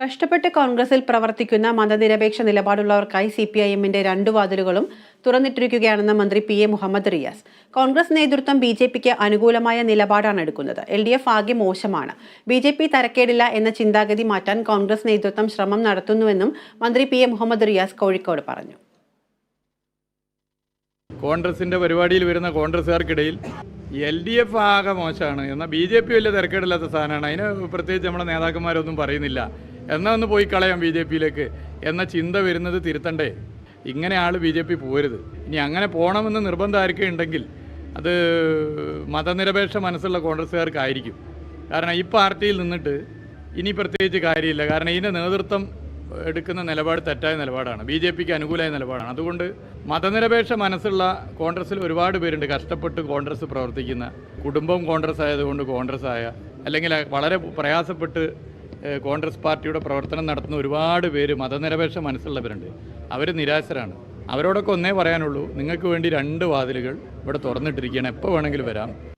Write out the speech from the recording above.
കഷ്ടപ്പെട്ട് കോൺഗ്രസിൽ പ്രവർത്തിക്കുന്ന മതനിരപേക്ഷ നിലപാടുള്ളവർക്കായി സി പി ഐ എമ്മിന്റെ രണ്ടു വാതിലുകളും തുറന്നിട്ടിരിക്കുകയാണെന്ന് മന്ത്രി പി എ മുഹമ്മദ് റിയാസ്. കോൺഗ്രസ് നേതൃത്വം ബി ജെ പിക്ക് അനുകൂലമായ നിലപാടാണ് എടുക്കുന്നത്. എൽ ഡി എഫ് ആകെ മോശമാണ്. ബി ജെ പി തരക്കേടില്ല എന്ന ചിന്താഗതി മാറ്റാൻ കോൺഗ്രസ് നേതൃത്വം ശ്രമം നടത്തുന്നുവെന്നും മന്ത്രി പി എ മുഹമ്മദ് റിയാസ് കോഴിക്കോട് പറഞ്ഞു. കോൺഗ്രസിന്റെ പരിപാടിയിൽ വരുന്ന കോൺഗ്രസ്സുകാർക്കിടയിൽ എൽ ഡി എഫ് ആകെ മോശമാണ്. എന്നാൽ ബി ജെ പി വലിയ തിരക്കേടില്ലാത്ത സാധനമാണ്. അതിന് പ്രത്യേകിച്ച് നമ്മുടെ നേതാക്കന്മാരൊന്നും പറയുന്നില്ല. എന്നാൽ ഒന്ന് പോയി കളയാം ബി ജെ പിയിലേക്ക്. എന്ന ചിന്ത വരുന്നത് തിരുത്തണ്ടേ. ഇങ്ങനെ ആൾ ബി ജെ പി പോരുത്. ഇനി അങ്ങനെ പോകണമെന്ന് നിർബന്ധം ആർക്കും ഉണ്ടെങ്കിൽ അത് മതനിരപേക്ഷ മനസ്സുള്ള കോൺഗ്രസ്സുകാർക്കായിരിക്കും. കാരണം ഈ പാർട്ടിയിൽ നിന്നിട്ട് ഇനി പ്രത്യേകിച്ച് കാര്യമില്ല. കാരണം ഇതിന്റെ നേതൃത്വം എടുക്കുന്ന നിലപാട് തെറ്റായ നിലപാടാണ്. ബി ജെ പിക്ക് അനുകൂലമായ നിലപാടാണ്. അതുകൊണ്ട് മതനിരപേക്ഷ മനസ്സുള്ള കോൺഗ്രസ്സിൽ ഒരുപാട് പേരുണ്ട്. കഷ്ടപ്പെട്ട് കോൺഗ്രസ് പ്രവർത്തിക്കുന്ന കുടുംബം കോൺഗ്രസ് ആയതുകൊണ്ട് കോൺഗ്രസ് ആയ അല്ലെങ്കിൽ വളരെ പ്രയാസപ്പെട്ട് കോൺഗ്രസ് പാർട്ടിയുടെ പ്രവർത്തനം നടത്തുന്ന ഒരുപാട് പേര് മതനിരപേക്ഷ മനസ്സുള്ളവരുണ്ട്. അവർ നിരാശരാണ്. അവരോടൊക്കെ ഒന്നേ പറയാനുള്ളൂ നിങ്ങൾക്ക് വേണ്ടി രണ്ട് വാതിലുകൾ ഇവിടെ തുറന്നിട്ടിരിക്കുകയാണ്. എപ്പോൾ വേണമെങ്കിലും വരാം.